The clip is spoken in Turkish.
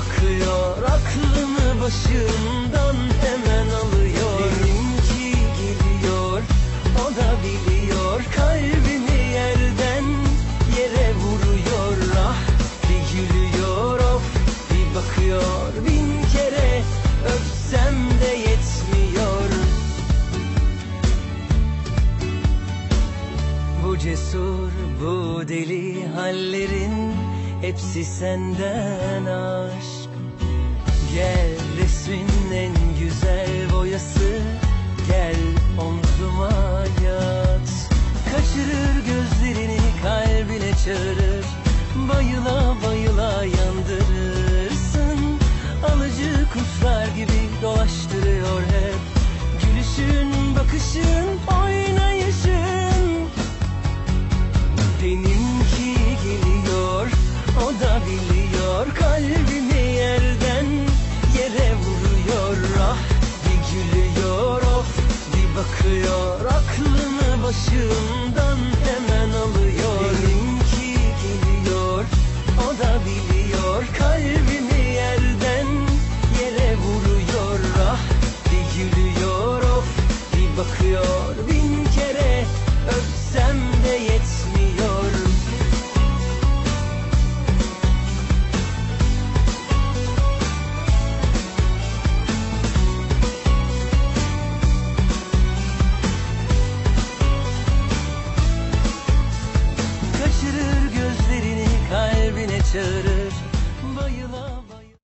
bakıyor Aklımı başımdan hemen alıyor. Benimki geliyor, o da biliyor. Kalbimi yerden yere vuruyor. Ah bir gülüyor of, bir bakıyor. Bin kere öpsem de yetmiyor. Bu cesur, bu deli hallerin hepsi senden aşk. Gel resmin en güzel boyası, gel omzuma yat. Kaçırır gözlerini kalbine çağırır, bayıla bayıla yandırırsın. Alıcı kuşlar gibi dolaştırıyor hep, gülüşün, bakışın, Gülüyor of bir bakıyor aklını başımdan hemen alıyor. Benimki geliyor o da biliyor kalbimi yerden yere vuruyor. Ah bir gülüyor of bir bakıyor